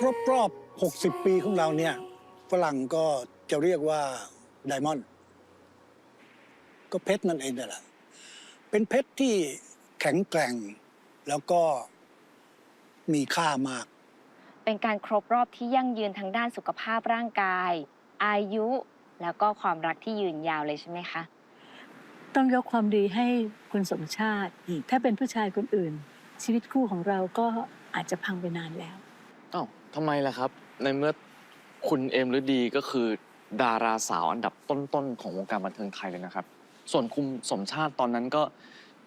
ครบรอบ 60 ปีของเราเนี่ยฝรั่งก็จะเรียกว่าไดมอนด์ก็เพชรนั่นเองนั่นแหละเป็นเพชรที่แข็งแกร่งแล้วก็มีค่ามาก เป็นการครบรอบที่ยั่งยืนทางด้านสุขภาพร่างกาย อายุแล้วก็ความรักที่ยืนยาวเลยใช่ไหมคะ ต้องยกความดีให้คุณสมชาติอืมถ้าเป็นผู้ชายคนอื่น ชีวิตคู่ของเราก็ อาจจะพังไปนานแล้ว อ้าวทำไมล่ะครับ ในเมื่อคุณเอมฤดีก็คือ ดาราสาวอันดับต้นๆของวงการบันเทิงไทยเลยนะครับ ส่วนคุณสมชาติตอนนั้นก็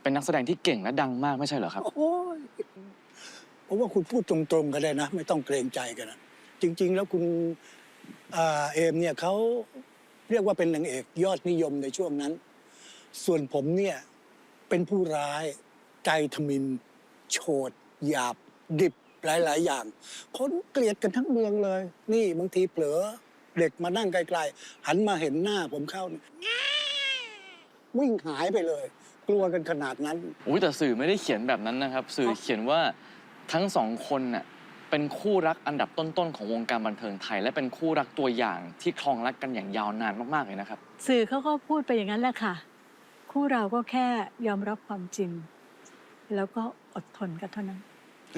เป็นนักแสดงที่เก่งและดังมากไม่ใช่เหรอครับ โอ้ยเพราะว่าคุณพูดตรงๆ ก็ได้นะ ไม่ต้องเกรงใจกันนะจริง ๆ แล้วคุณอ่าเอมเนี่ยเขาเรียกว่าเป็นนางเอกยอดนิยมในช่วงนั้น ส่วนผมเนี่ยเป็นผู้ร้ายใจทมินโฉดหยาบ ดิบหลาย ๆ อย่าง คนเกลียดกันทั้งเมืองเลย นี่บางทีเผลอเด็กมานั่งไกล ๆ หันมาเห็นหน้าผมเข้าเนี่ยวิ่งหายไปเลย กลัวกันขนาดนั้น อุ้ยแต่สื่อไม่ได้เขียนแบบนั้นนะครับ สื่อเขียนว่าทั้งสองคนน่ะเป็นคู่รักอันดับต้นๆของวงการบันเทิงไทย และเป็นคู่รักตัวอย่างที่ครองรักกันอย่างยาวนานมากๆเลยนะครับ สื่อเขาก็พูดไปอย่างนั้นแหละค่ะ คู่เราก็แค่ยอมรับความจริง แล้วก็อดทนกันเท่านั้น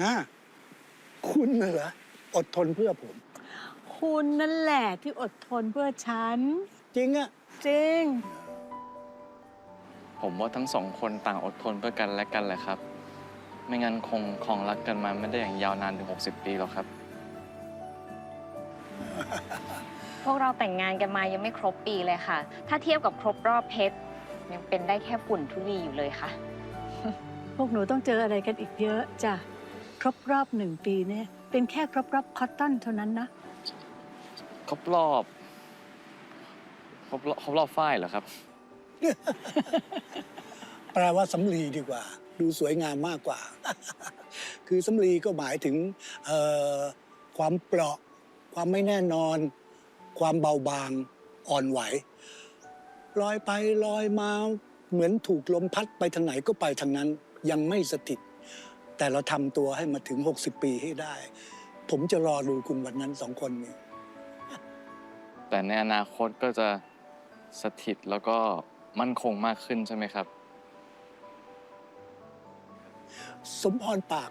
อ่าคุณน่ะเหรออดทนเพื่อผม คุณนั่นแหละที่อดทนเพื่อฉัน จริงอะจริง ผมว่าทั้งสองคนต่างอดทนเพื่อกันและกันแหละครับ ไม่งั้นคงครองรักกันมาไม่ได้อย่างยาวนานถึง 60 ปีหรอกครับ พวกเราแต่งงานกันมายังไม่ครบปีเลยค่ะ ถ้าเทียบกับครบรอบเพชร ยังเป็นได้แค่ฝุ่นทุลีอยู่เลยค่ะ พวกหนูต้องเจออะไรกันอีกเยอะจ้ะค รบรอบหนึ่งปีเนี่ย เป็นแค่ครบรอบคอตตอนเท่านั้นนะ ครบรอบครบรอบครบรอบฝ้ายเหรอครับ แปลว่าสำลีดีกว่า ดูสวยงามมากกว่า คือสำลีก็หมายถึงเอ่อความเปราะ ความไม่แน่นอน ความเบาบางอ่อนไหว ลอยไปลอยมาเหมือนถูกลมพัดไปทางไหนก็ไปทางนั้น ยังไม่สถิต แต่เราทำตัวให้มาถึง 60 ปีให้ได้ ผมจะรอดูคุณวันนั้นสองคนนี้แต่ในอนาคตก็จะสถิตแล้วก็มั่นคงมากขึ้นใช่ไหมครับ สมพรปาก